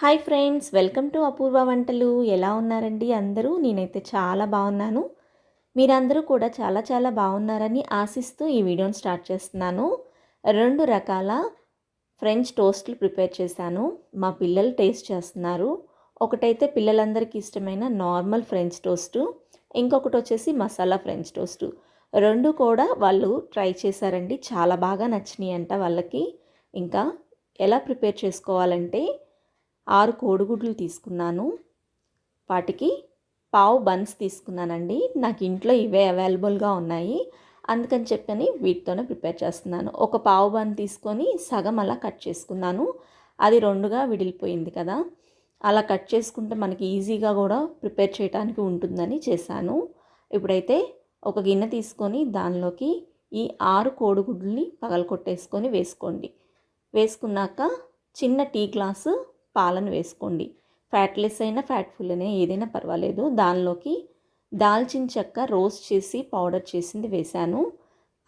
Hi friends welcome to Apoorva వంటలు. ఎలా ఉన్నారండి అందరూ? నేనైతే చాలా బాగున్నాను. మీరందరూ కూడా చాలా చాలా బాగున్నారని ఆశిస్తూ ఈ వీడియోని స్టార్ట్ చేస్తున్నాను. రెండు రకాల ఫ్రెంచ్ టోస్ట్లు ప్రిపేర్ చేశాను. మా పిల్లలు టేస్ట్ చేస్తున్నారు. ఒకటైతే పిల్లలందరికీ ఇష్టమైన నార్మల్ ఫ్రెంచ్ టోస్టు. ఇంకొకటి వచ్చేసి మసాలా ఫ్రెంచ్ టోస్టు. రెండు కూడా వాళ్ళు ట్రై చేశారండి. చాలా బాగా నచ్చినాయి అంట వాళ్ళకి. ఇంకా ఎలా ప్రిపేర్ చేసుకోవాలంటే ఆరు కోడిగుడ్లు తీసుకున్నాను. వాటికి పావు బన్స్ తీసుకున్నానండి. నాకు ఇంట్లో ఇవే అవైలబుల్గా ఉన్నాయి. అందుకని చెప్పని వీటితోనే ప్రిపేర్ చేస్తున్నాను. ఒక పావు బన్ తీసుకొని సగం అలా కట్ చేసుకున్నాను. అది రెండుగా విడిలిపోయింది కదా. అలా కట్ చేసుకుంటే మనకి ఈజీగా కూడా ప్రిపేర్ చేయడానికి ఉంటుందని చేశాను. ఇప్పుడైతే ఒక గిన్నె తీసుకొని దానిలోకి ఈ ఆరు కోడిగుడ్లని పగలకొట్టేసుకొని వేసుకోండి. వేసుకున్నాక చిన్న టీ గ్లాసు పాలను వేసుకోండి. ఫ్యాట్లెస్ అయినా ఫ్యాట్ ఫుల్ అయినా ఏదైనా పర్వాలేదు. దానిలోకి దాల్చిన చెక్క రోస్ట్ చేసి పౌడర్ చేసింది వేశాను.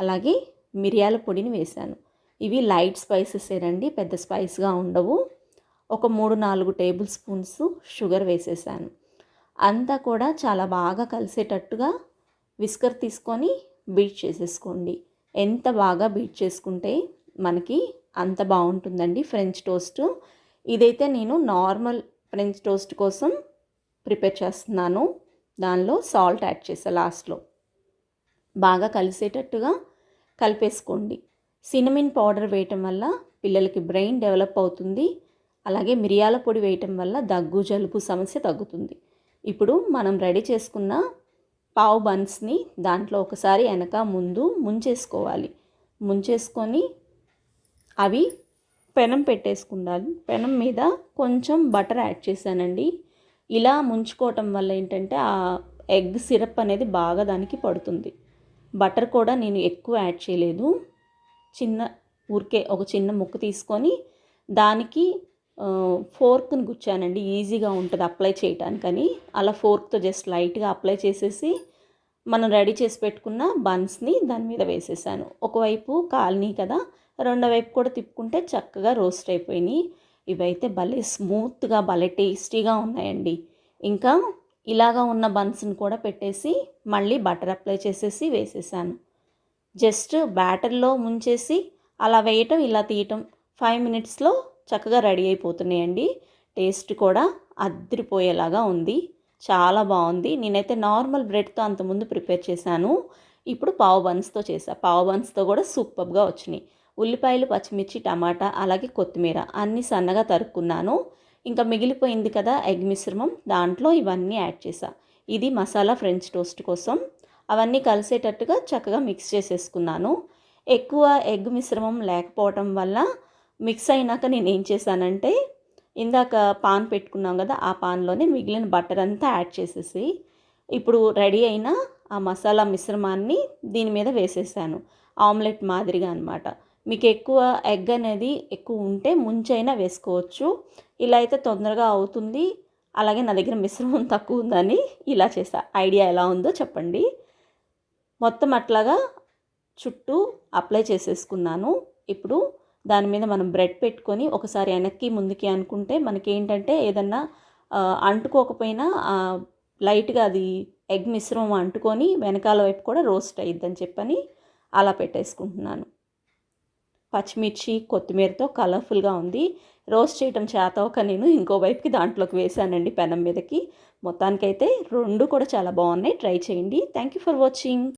అలాగే మిరియాల పొడిని వేశాను. ఇవి లైట్ స్పైసెస్ ఏనండి పెద్ద స్పైస్గా ఉండవు. ఒక మూడు నాలుగు టేబుల్ స్పూన్స్ షుగర్ వేసేసాను. అంతా కూడా చాలా బాగా కలిసేటట్టుగా విస్కర్ తీసుకొని బీట్ చేసేసుకోండి. ఎంత బాగా బీట్ చేసుకుంటే మనకి అంత బాగుంటుందండి ఫ్రెంచ్ టోస్ట్. ఇదైతే నేను నార్మల్ ఫ్రెంచ్ టోస్ట్ కోసం ప్రిపేర్ చేస్తున్నాను. దానిలో సాల్ట్ యాడ్ చేసా లాస్ట్లో. బాగా కలిసేటట్టుగా కలిపేసుకోండి. సినమిన్ పౌడర్ వేయటం వల్ల పిల్లలకి బ్రెయిన్ డెవలప్ అవుతుంది. అలాగే మిరియాల పొడి వేయటం వల్ల దగ్గు జలుబు సమస్య తగ్గుతుంది. ఇప్పుడు మనం రెడీ చేసుకున్న పావు బన్స్ని దాంట్లో ఒకసారి వెనక ముందు ముంచేసుకోవాలి. ముంచేసుకొని అవి పెనం పెట్టేసుకుండాలి పెనం మీద కొంచెం బటర్ యాడ్ చేశానండి. ఇలా ముంచుకోవటం వల్ల ఏంటంటే ఆ ఎగ్ సిరప్ అనేది బాగా దానికి పడుతుంది. బటర్ కూడా నేను ఎక్కువ యాడ్ చేయలేదు. చిన్న ఊరికే ఒక చిన్న ముక్క తీసుకొని దానికి ఫోర్క్ని గుచ్చానండి. ఈజీగా ఉంటుంది అప్లై చేయటానికని. అలా ఫోర్క్తో జస్ట్ లైట్గా అప్లై చేసేసి మనం రెడీ చేసి పెట్టుకున్న బన్స్ని దాని మీద వేసేసాను. ఒకవైపు కాలనీ కదా రెండో వైపు కూడా తిప్పుకుంటే చక్కగా రోస్ట్ అయిపోయినాయి. ఇవైతే భలే స్మూత్గా భలే టేస్టీగా ఉన్నాయండి. ఇంకా ఇలాగా ఉన్న బన్స్ని కూడా పెట్టేసి మళ్ళీ బటర్ అప్లై చేసేసి వేసేసాను. జస్ట్ బ్యాటర్లో ముంచేసి అలా వేయటం ఇలా తీయటం ఫైవ్ మినిట్స్లో చక్కగా రెడీ అయిపోతున్నాయండి. టేస్ట్ కూడా అద్దరిపోయేలాగా ఉంది. చాలా బాగుంది. నేనైతే నార్మల్ బ్రెడ్తో అంతకుముందు ప్రిపేర్ చేశాను. ఇప్పుడు పావు బన్స్తో చేసా పావు బన్స్తో కూడా సూపర్గా వచ్చినాయి. ఉల్లిపాయలు పచ్చిమిర్చి టమాటా అలాగే కొత్తిమీర అన్నీ సన్నగా తరుక్కున్నాను. ఇంకా మిగిలిపోయింది కదా ఎగ్ మిశ్రమం. దాంట్లో ఇవన్నీ యాడ్ చేసా ఇది మసాలా ఫ్రెంచ్ టోస్ట్ కోసం. అవన్నీ కలిసేటట్టుగా చక్కగా మిక్స్ చేసేసుకున్నాను. ఎక్కువ ఎగ్ మిశ్రమం లేకపోవటం వల్ల మిక్స్ అయినాక నేను ఏం చేశానంటే ఇందాక పాన్ పెట్టుకున్నాం కదా ఆ పాన్లోనే మిగిలిన బటర్ అంతా యాడ్ చేసేసి ఇప్పుడు రెడీ అయిన ఆ మసాలా మిశ్రమాన్ని దీని మీద వేసేసాను. ఆమ్లెట్ మాదిరిగా అనమాట మీకు ఎక్కువ ఎగ్ అనేది ఎక్కువ ఉంటే ముంచైనా వేసుకోవచ్చు. ఇలా అయితే తొందరగా అవుతుంది. అలాగే నా దగ్గర మిశ్రమం తక్కువ ఉందని ఇలా చేసా. ఐడియా ఎలా ఉందో చెప్పండి. మొత్తం అట్లాగా చుట్టూ అప్లై చేసేసుకున్నాను. ఇప్పుడు దాని మీద మనం బ్రెడ్ పెట్టుకొని ఒకసారి వెనక్కి ముందుకి అనుకుంటే మనకి ఏంటంటే ఏదన్నా అంటుకోకపోయినా లైట్గా అది ఎగ్ మిశ్రమం అంటుకొని వెనకాల వైపు కూడా రోస్ట్ అయ్యిద్దని చెప్పని అలా పెట్టేసుకుంటున్నాను. పచ్చిమిర్చి కొత్తిమీరతో కలర్ఫుల్గా ఉంది. రోస్ట్ చేయటం చేత ఒక నేను ఇంకో వైపుకి దాంట్లోకి వేసానండి పెనం మీదకి. మొత్తానికైతే రెండు కూడా చాలా బాగున్నాయి. ట్రై చేయండి. Thank you for watching.